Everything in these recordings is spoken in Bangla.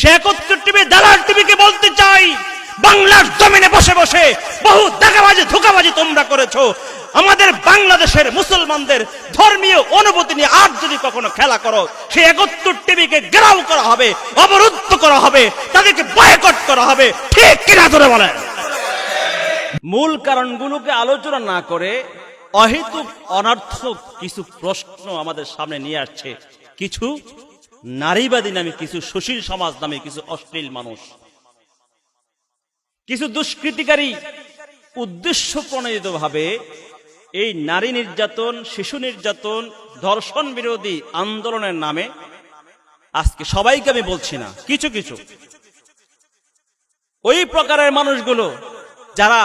সে একত্র টিভি, দালাল টিভিকে বলতে চাই, বাংলার জমিনে বসে বসে বহু তোমরা করেছ। আমাদের বাংলাদেশের মুসলমানদের ধর্মীয় অনুভূতি নিয়ে আর যদি কখনো খেলা করো, সেই একত্র টিভিকে গ্রাউ করা হবে, অবরুদ্ধ করা হবে, তাদেরকে বয়কট করা হবে। ঠিক কিনা ধরে বলেন? মূল কারণগুলোকে আলোচনা না করে অহেতুক, অনর্থক কিছু প্রশ্ন আমাদের সামনে নিয়ে আসছে। কিছু নারীবাদী নামে কিছু সুশীল সমাজ নামে কিছু অশ্লীল মানুষ। কিছু দুষ্কৃতিকারী উদ্দেশ্য প্রণোদিত ভাবে এই নারী নির্যাতন, শিশু নির্যাতন, ধর্ষণ বিরোধী আন্দোলনের নামে আজকে সবাইকে আমি বলছি না, কিছু কিছু। ওই প্রকারের মানুষগুলো যারা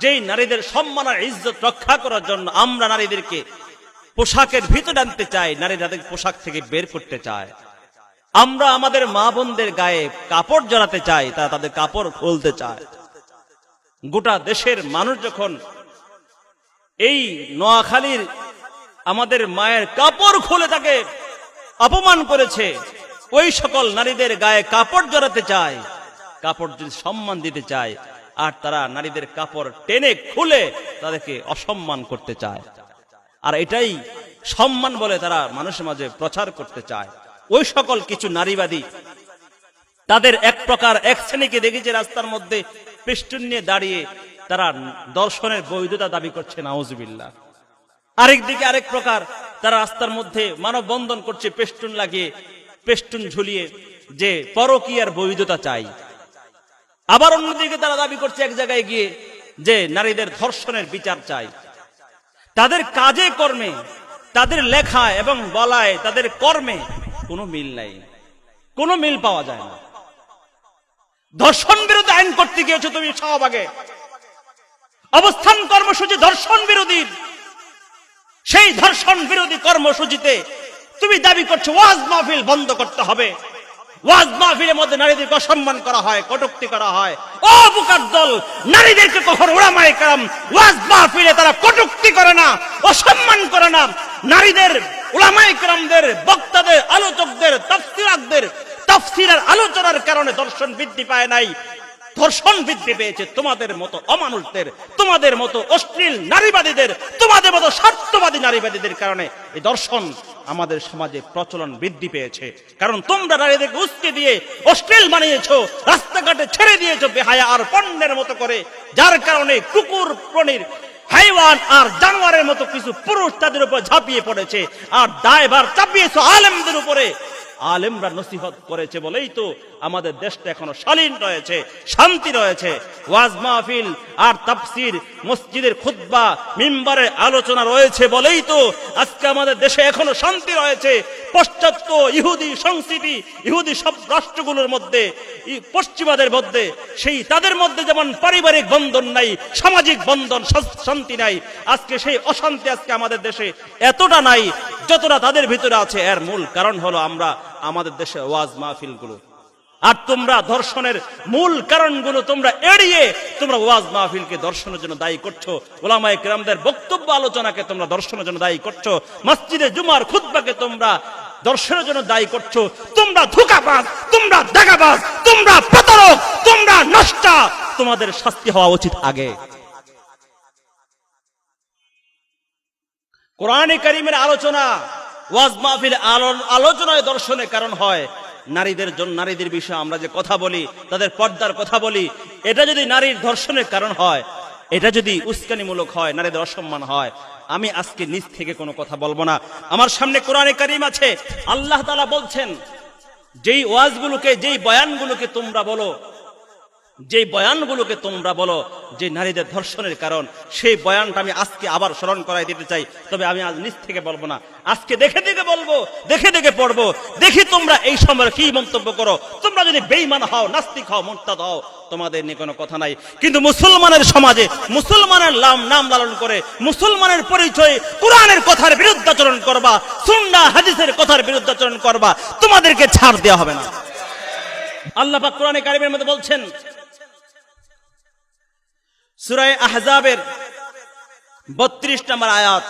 যেই নারীদের সম্মান আর ইজ্জত রক্ষা করার জন্য আমরা নারীদেরকে পোশাকের ভিতরে আনতে চায়, নারী তাদের পোশাক থেকে বের করতে চায়। আমরা আমাদের মা বোনদের গায়ে কাপড় জড়াতে চাই, তারা তাদের কাপড় খুলতে চায়। গোটা দেশের মানুষ যখন এই নোয়াখালীর আমাদের মায়ের কাপড় খুলে তাকে অপমান করেছে, ওই সকল নারীদের গায়ে কাপড় জড়াতে চায়, কাপড় যদি সম্মান দিতে চায়, আর তারা নারীদের কাপড় টেনে খুলে তাদেরকে অসম্মান করতে চায়। আর এটাই সম্মান বলে তারা মানুষের মাঝে প্রচার করতে চায়। ওই সকল কিছু নারীবাদী, তাদের এক প্রকার, এক শ্রেণীকে দেখেছে রাস্তার মধ্যে পেস্টুন নিয়ে দাঁড়িয়ে তারা দর্শনের বৈধতা দাবি করছে, নাউজুবিল্লাহ। আরেক দিকে আরেক প্রকার, তারা রাস্তার মধ্যে মানববন্ধন করছে পেস্টুন লাগিয়ে পেস্টুন ঝুলিয়ে যে পরকীয়ার বৈধতা চাই। আবার অন্যদিকে তারা দাবি করছে, এক জায়গায় গিয়ে যে নারীদের ধর্ষণের বিচার চাই। তাদের কাজে কর্মে, তাদের লেখায় এবং বলায় তাদের কর্মে কোনো মিল নাই। কোনো মিল পাওয়া যায় না। ধর্ষণ বিরোধী আইন করতে গিয়েছো তুমি শাহবাগে। অবস্থান কর্মসূচি ধর্ষণ বিরোধী সেই ধর্ষণ বিরোধী কর্মসূচিতে তুমি দাবি করছ, ওয়াজ মাহফিল বন্ধ করতে হবে। ওয়াজ মাহফিলের মধ্যে নারীদেরকে অসম্মান করা হয়, কটুক্তি করা হয়। ও বুকার দল নারীদেরকে কখন ওরামায় কারাম ওয়াজ মাহফিলে তারা কটুক্তি করে না, অসম্মান করে না? নারীদের ওলামাই কারামদের, বক্তাদের, আলোচকদের তাফসিরাকদের তাফসিরের আলোচনার কারণে দর্শন বৃদ্ধি পায় নাই। ধর্ষণ বৃদ্ধি পেয়েছে তোমাদের মতো অমানুষদের, তোমাদের মতো অশ্লীল নারীবাদীদের, তোমাদের মতো স্বার্থবাদী নারীবাদীদের কারণে। এই দর্শন আমাদের সমাজে প্রচলন বৃদ্ধি পেয়েছে। কারণ তোমরা নারীদেরকে উস্কে দিয়ে অশ্লীল বানিয়েছো, রাস্তাঘাটে ছেড়ে দিয়েছ বেহায়া আর পণ্যের মতো করে। যার কারণে কুকুর, প্রাণীর, হাইওয়ান আর জানোয়ারের মতো কিছু পুরুষ তাদের উপর ঝাঁপিয়ে পড়েছে। আর দায়ভার চাপিয়েছ আলেমদের উপরে। আলেমরা নসিহত করেছে বলেই তো আমাদের দেশটা এখনও শালীন রয়েছে, শান্তি রয়েছে। ওয়াজ মাহফিল আর তাফসির, মসজিদের খুতবা, মিম্বারের আলোচনা রয়েছে বলেই তো আজকে আমাদের দেশে এখনও শান্তি রয়েছে। পশ্চাত্য ইহুদি সংস্কৃতি, ইহুদি সব রাষ্ট্রগুলোর মধ্যে পশ্চিমাদের মধ্যে, সেই তাদের মধ্যে যেমন পারিবারিক বন্ধন নাই, সামাজিক বন্ধন শান্তি নাই, আজকে সেই অশান্তি আজকে আমাদের দেশে এতটা নাই যতটা তাদের ভিতরে আছে, এর মূল কারণ হলো আমরা আমাদের দেশে ওয়াজ মাহফিলগুলো আর তোমরা ধর্ষণের মূল কারণগুলো তোমরা এড়িয়ে তোমরা ওয়াজ মাহফিলকে দর্শনের জন্য দায়ী করছ। ওলামায়ে কেরামদের বক্তব্য, আলোচনাকে তোমরা দর্শনের জন্য দায়ী করছ। মসজিদে জুমার খুতবাকে তোমরা দর্শনের জন্য দায়ী করছ। তোমরা ধোকাবাজ, তোমরা দাগাবাজ, তোমরা প্রতারক, তোমরা নষ্টা। তোমাদের শাস্তি হওয়া উচিত আগে। কোরআনে কারিমের আলোচনা, ওয়াজ মাহফিল আলোচনায় দর্শনের কারণ হয়। নারীদের জন্য নারীদের বিষয়ে আমরা যে কথা বলি, তাদের পর্দার কথা বলি, এটা যদি নারীর ধর্ষণের কারণ হয়, এটা যদি উস্কানিমূলক হয়, নারীদের অসম্মান হয়, আমি আজকে নিজ থেকে কোনো কথা বলব না। আমার সামনে কোরআনে কারিম আছে। আল্লাহ তালা বলছেন, যেই ওয়াজগুলোকে, যেই বয়ানগুলোকে তোমরা বলো যে বয়ানগুলোকে তোমরা বলো, যে নারীদের ধর্ষণের কারণ, সেই বয়ানটা আমি আজকে আবার স্মরণ করাই দিতে চাই। তবে আমি আজ নিজ থেকে বলব না। আজকে দেখে দেখে বলব, দেখে দেখে পড়ব। দেখি তোমরা এই সময় কি মন্তব্য করো? তোমরা যদি বেইমান হও, নাস্তিক হও, মোরতাদ হও, তোমাদের নিয়ে কোনো কথা নাই। কিন্তু মুসলমানের সমাজে মুসলমানের নাম নাম লালন করে, মুসলমানের পরিচয় কোরআনের কথার বিরুদ্ধাচরণ করবা, সুন্না, হাদিসের কথার বিরুদ্ধাচরণ করবা, তোমাদেরকে ছাড় দেওয়া হবে না। আল্লাহ কোরআনে কারিমের মধ্যে বলছেন সুরায় আহজাবের বত্রিশ নম্বর আয়াত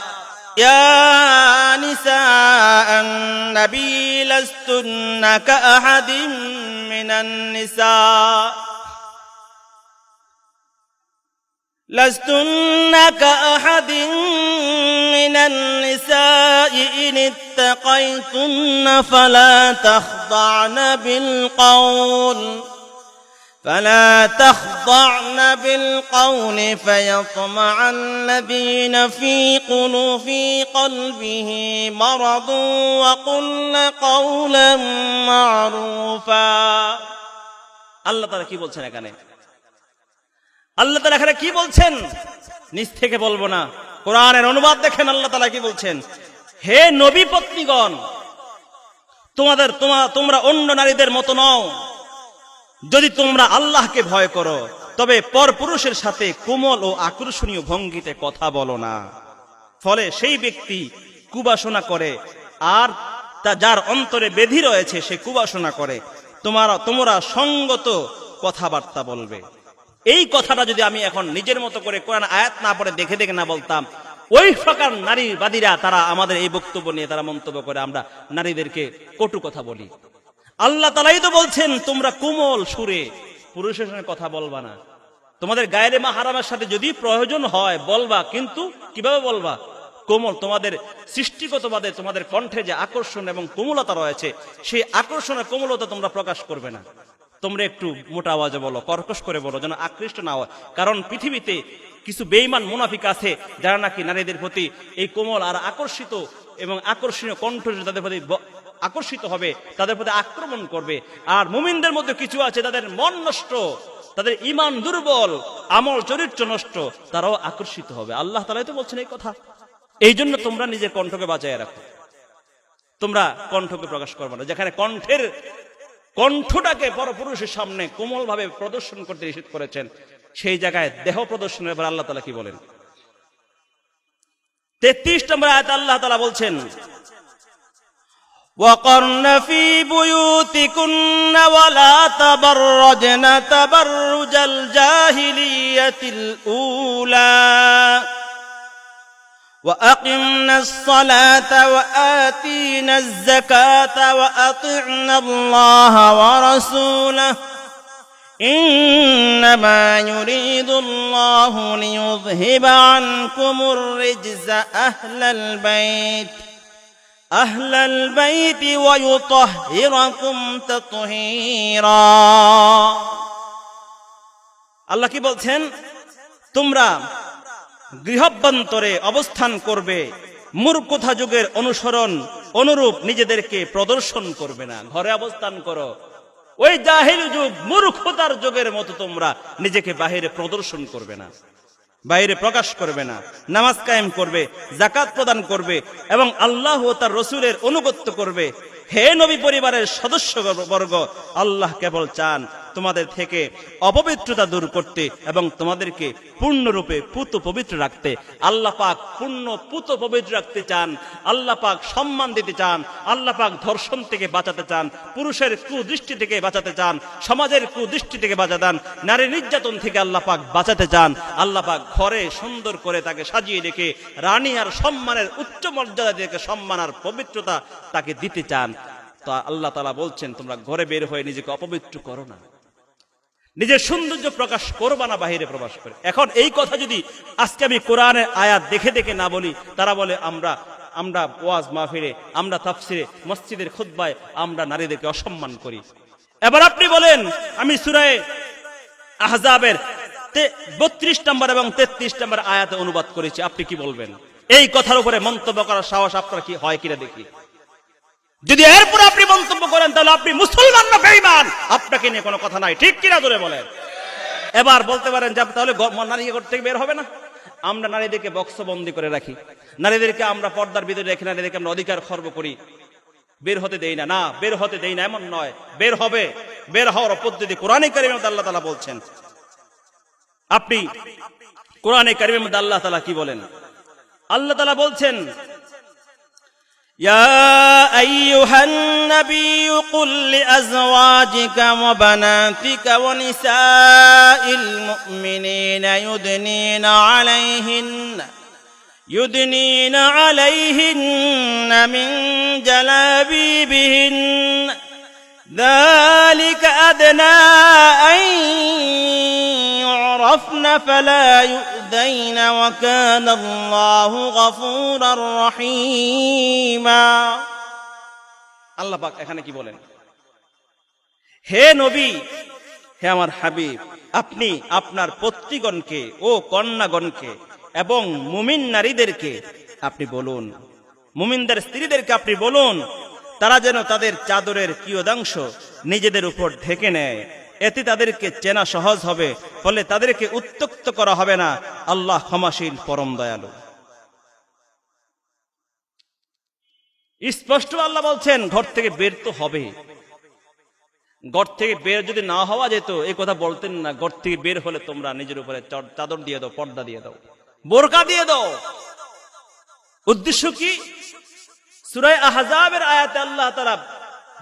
يا نساء النبي لستن كأحد من من النساء لستن كأحد من النساء إن اتقيتن فلا تخضعن بالقول فلا تخضعن بالقول فيطمع الذين في قلوب في قلبه مرض وقلن قولا معروفا আল্লাহ তারা কি বলছেন এখানে আল্লাহ তালা এখানে কি বলছেন নিজ থেকে বলবো না কোরআনের অনুবাদ দেখেন আল্লাহ তালা কি বলছেন হে নবী পত্নীগণ তোমাদের তোমা- তোমরা অন্য নারীদের মতো নও যদি তোমরা আল্লাহকে ভয় করো, তবে পরপুরুষের সাথে কোমল ও আকর্ষণীয় ভঙ্গিতে কথা বলো না। ফলে সেই ব্যক্তি কুবাসনা করে, আর তা যার অন্তরে বেধি রয়েছে সে কুবাসনা করে। তোমারা তোমরা সঙ্গত কথাবার্তা বলবে। এই কথাটা যদি আমি এখন নিজের মতো করে কোরআন আয়াত না পড়ে দেখে দেখে না বলতাম, ওই প্রকার নারীবাদীরা তারা আমাদের এই বক্তব্য নিয়ে তারা মন্তব্য করে, আমরা নারীদেরকে কটু কথা বলি। আল্লাহ তালাই তো বলছেন, তোমরা কোমল সুরে, পুরুষের সঙ্গে কথা বলবা না। তোমাদের গায়ের মা হারামের সাথে যদি প্রয়োজন হয়, বলবা, কিন্তু কীভাবে বলবা? কোমল, তোমাদের সৃষ্টিগতভাবে তোমাদের কণ্ঠে যে আকর্ষণ এবং কোমলতা রয়েছে, সেই আকর্ষণ আর কোমলতা তোমরা প্রকাশ করবে না। তোমরা একটু মোটা আওয়াজে বলো, কর্কশ করে বলো, যেন আকৃষ্ট না হয়। কারণ পৃথিবীতে কিছু বেইমান মুনাফিক আছে, যারা নাকি নারীদের প্রতি এই কোমল আর আকর্ষিত এবং আকর্ষণীয় কণ্ঠ তাদের প্রতি আকর্ষিত হবে, তাদের প্রতি আক্রমণ করবে। আর মুমিনদের মধ্যে কিছু আছে, তাদের মন নষ্ট, তাদের ইমান দুর্বল, আমল চরিত্র নষ্ট, তারাও আকর্ষিত হবে। আল্লাহ তালাই তো বলছেন এই কথা। এই জন্য তোমরা নিজের কণ্ঠকে বাঁচায় রাখো। তোমরা কণ্ঠকে প্রকাশ করবে না। যেখানে কণ্ঠের কণ্ঠটাকে পরপুরুষের সামনে কোমল ভাবে প্রদর্শন করতে নিষেধ করেছেন, সেই জায়গায় দেহ প্রদর্শনের এবার আল্লাহ তালা কি বলেন? তেত্রিশ নম্বর আয়াত আল্লাহ তালা বলছেন وقرن في بيوتكن ولا تبرجن تبرج الجاهلية الأولى. وأقمنا الصلاة وآتينا الزكاة وأطعنا الله ورسوله. إنما يريد الله ليذهب عنكم الرجز أهل البيت. أهل البيت ويطهركم تطهيرا আল্লাহ কি বলছেন তোমরা গৃহভ্যন্তরে অবস্থান করবে মূর্খতা যুগের অনুসরণ অনুরূপ নিজেদেরকে প্রদর্শন করবে না ঘরে অবস্থান করো ওই জাহিল যুগ মূর্খতার যুগের মতো তোমরা নিজেকে বাহিরে প্রদর্শন করবে না বাইরে প্রকাশ করবে না। নামাজ কায়েম করবে জাকাত প্রদান করবে এবং আল্লাহ ও তার রসুলের অনুগত্য করবে। হে নবী পরিবারের সদস্য বর্গ আল্লাহ কেবল চান তোমাদের থেকে অপবিত্রতা দূর করতে এবং তোমাদেরকে পূর্ণরূপে পুত পবিত্র রাখতে। আল্লাহ পাক পূর্ণ পুত পবিত্র রাখতে চান, আল্লাহ পাক সম্মান দিতে চান, আল্লাহ পাক ধর্ষণ থেকে বাঁচাতে চান, পুরুষের কুদৃষ্টি থেকে বাঁচাতে চান, সমাজের কুদৃষ্টি থেকে বাঁচাতে চান, নারী নির্যাতন থেকে আল্লাহ পাক বাঁচাতে চান, আল্লাহ পাক ঘরে সুন্দর করে তাকে সাজিয়ে রেখে রানী আর সম্মানের উচ্চ মর্যাদা দিয়ে সম্মান আর পবিত্রতা তাকে দিতে চান। তা আল্লাহ তালা বলছেন, তোমরা ঘরে বের হয়ে নিজেকে অপবিত্র করো না। নিজের সৌন্দর্য প্রকাশ করবা না, বাহিরে প্রকাশ করে। এখন এই কথা যদি আজকে আমি কোরআনের আয়াত দেখে দেখে না বলি, তারা বলে, আমরা আমরা ওয়াজ মাহফিরে আমরা তাফসিরে, মসজিদের খুদ্বায় আমরা নারীদেরকে অসম্মান করি। এবার আপনি বলেন, আমি সুরায় আহজাবের বত্রিশ নম্বর এবং তেত্রিশ নম্বর আয়াতে অনুবাদ করেছি। আপনি কি বলবেন? এই কথার উপরে মন্তব্য করার সাহস আপনার কি হয় কিনা দেখি। যদি এরপর আপনি মন্তব্য করেন, তাহলে আপনি মুসলমান না বেঈমান? আপনাকে নিয়ে কোনো কথা নাই। ঠিক কিনা ধরে বলেন? এবার বলতে পারেন যে তাহলে নারী ঘর থেকে বের হবে না? আমরা নারীদেরকে বক্সবন্দি করে রাখি। নারীদেরকে আমরা পর্দার ভিতরে রেখে, নারীদেরকে আমরা অধিকার খর্ব করি। বের হতে দেই না। না, বের হতে দেই না, এমন নয়। বের হবে। বের হওয়ার পদ্ধতি কোরআনে মধ্যে আল্লাহ তালা বলছেন। আপনি কোরআনে কারিমের মধ্যে আল্লাহ তালা কি বলেন? আল্লাহ তালা বলছেন يا أيها النبي قل لأزواجك وبناتك ونساء المؤمنين يدنين عليهن يدنين عليهن من جلابيبهن. ذلك أدنى أن يعرفن فلا يؤذين وكان الله غفورا رحيما আল্লাহ পাক এখানে কি বলেন হে নবী হে আমার হাবিব আপনি আপনার পত্রীগণকে ও কন্যাগণকে এবং মুমিন নারীদেরকে আপনি বলুন মুমিনদের স্ত্রীদেরকে আপনি বলুন তারা যেন তাদের চাদরের কিয়দাংশ নিজেদের উপর ঢেকে নেয় এতে তাদেরকে চেনা সহজ হবে, ফলে তাদেরকে উত্তক্ত করা হবে না। আল্লাহ ক্ষমাশীল, পরম দয়ালু। স্পষ্ট আল্লাহ বলছেন, ঘর থেকে বের তো হবে। ঘর থেকে বের যদি না হওয়া যেত এই কথা বলতেন না। ঘর থেকে বের হলে তোমরা নিজের উপরে চাদর দিয়ে দাও, পর্দা দিয়ে দাও। বোরকা দিয়ে দাও। উদ্দেশ্য কি? সুরায় আহজাবের আয়াতে আল্লাহ তারা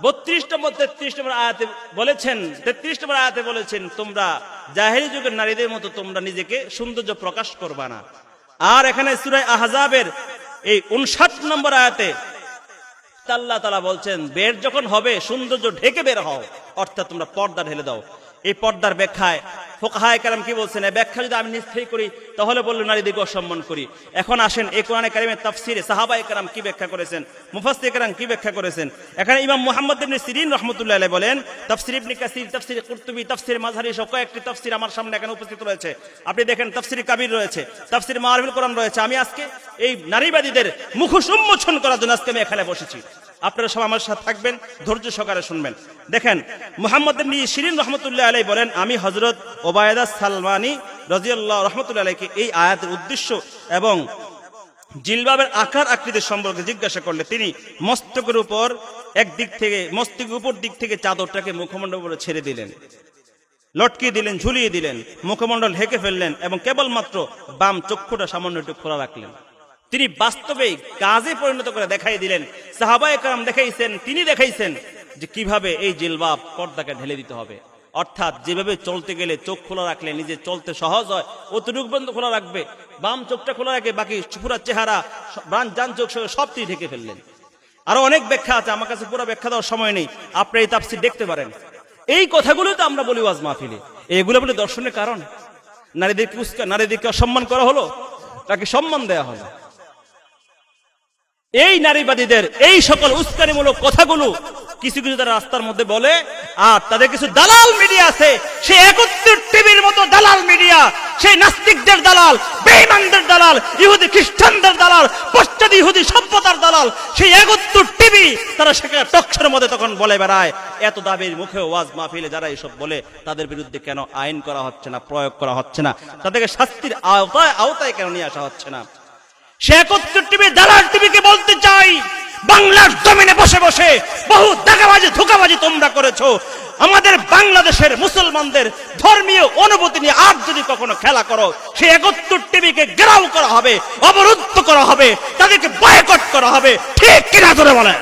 বত্রিশ নম্বর, তেত্রিশ নম্বর আয়াতে বলেছেন, তেত্রিশ নম্বর আয়াতে বলেছেন, তোমরা যুগের নারীদের মতো তোমরা নিজেকে সৌন্দর্য প্রকাশ করবা না। আর এখানে সুরাই আহজাবের এই উনষাট নম্বর আয়াতে আল্লাহ তালা বলছেন, বের যখন হবে, সৌন্দর্য ঢেকে বের হও, অর্থাৎ তোমরা পর্দা ঢেলে দাও। এই পর্দার ব্যাখ্যায় ফোকাহায় কালাম কি বলছেন? ব্যাখ্যা যদি আমি নিশ্চয়ই করি, তাহলে বলল নারীদিকে অসম্মান করি। এখন আসেন এই কোরআনে কারিমের তাফসিরে সাহাবাই কালাম কি ব্যাখ্যা করেছেন? মুফাস্তি কালাম কি ব্যাখ্যা করেছেন? এখানে ইমাম মোহাম্মদ ইবনে সিরিন রহমতুল্লাহ বলেন, তাফসির ইবনে কাসির, তাফসির কুরতুবি, তাফসির মাযহারি সহ কয়েকটি তাফসির আমার সামনে এখানে উপস্থিত রয়েছে। আপনি দেখেন তফসির কাবির রয়েছে, তফসির মারফুল কোরআন রয়েছে। আমি আজকে এই নারীবাদীদের মুখোশ উন্মোচন করার জন্য আজকে আমি এখানে বসেছি। আপনারা সব আমার সাথে থাকবেন, ধৈর্য সহকারে শুনবেন। দেখেন, মোহাম্মদ শিরিন রহমতুল্লাহ আলাই বলেন, আমি হজরত ওবায়দা সালমানি রাজিয়াল্লাহ রহমতুল্লাহ আলাইকে এই আয়াতের উদ্দেশ্য এবং জিলবাবের আকার আকৃতির সম্পর্কে জিজ্ঞাসা করলে তিনি মস্তকের উপর এক দিক থেকে, মস্তকের উপর দিক থেকে চাদরটাকে মুখমণ্ডল উপরে ছেড়ে দিলেন। লটকিয়ে দিলেন, ঝুলিয়ে দিলেন, মুখমণ্ডল ঢেকে ফেললেন এবং কেবলমাত্র বাম চক্ষুটা সামান্য একটু খোলা রাখলেন। তিনি বাস্তবে কাজে পরিণত করে দেখাই দিলেন। সাহাবায়ে কারাম দেখাইছেন, তিনি দেখাইছেন যে কীভাবে এই জিলবাব পর্দাকে ঢেলে দিতে হবে। অর্থাৎ যেভাবে চলতে গেলে চোখ খোলা রাখলে নিজে চলতে সহজ হয়, অতটুক বন্ধ খোলা রাখবে, বাম চোখটা খোলা রাখে বাকি পুরা চেহারা বান যান চোখ সহ সবটি ঢেকে ফেললেন। আরও অনেক ব্যাখ্যা আছে, আমার কাছে পুরো ব্যাখ্যা দেওয়ার সময় নেই, আপনি এই তাফসির দেখতে পারেন। এই কথাগুলো তো আমরা বলি ওয়াজ মাহফিলে। এগুলো বলে দর্শনের কারণ। নারীদেরকে নারীদেরকে অসম্মান করা হলো, তাকে সম্মান দেয়া হলো। এই নারীবাদীদের, এই সকল উস্কানিমূলক কথাগুলো কিছু কিছু তারা রাস্তার মধ্যে বলে, আর তাদের কিছু দালাল মিডিয়া আছে। সে একত্রিশ টিভির মতো দালাল মিডিয়া, সেই নাস্তিকদের দালাল, বেঈমানদের দালাল, ইহুদি খ্রিস্টানদের দালাল, পশ্চাৎ ইহুদি সভ্যতার দালাল, সেই একত্রিশ টিভি তারা সেখানে টকশোর মধ্যে তখন বলে বেড়ায়। এত দাবির মুখে ওয়াজ মাহফিলে যারা এসব বলে, তাদের বিরুদ্ধে কেন আইন করা হচ্ছে না, প্রয়োগ করা হচ্ছে না? তাদেরকে শাস্তির আওতায় আওতায় কেন নিয়ে আসা হচ্ছে না? সে একত্রিশ টিভি, দালাল টিভিকে বলতে চাই, বাংলার জমিনে বসে বসে বহু দাগাবাজি, ধোকাবাজি তোমরা করেছ। আমাদের বাংলাদেশের মুসলমানদের ধর্মীয় অনুভূতি নিয়ে আর যদি কখনো খেলা করো, সে একত্তর টিভিকে গ্রাউ করা হবে, অবরুদ্ধ করা হবে, তাদেরকে বয়কট করা হবে। ঠিক কিনা ধরে বলেন?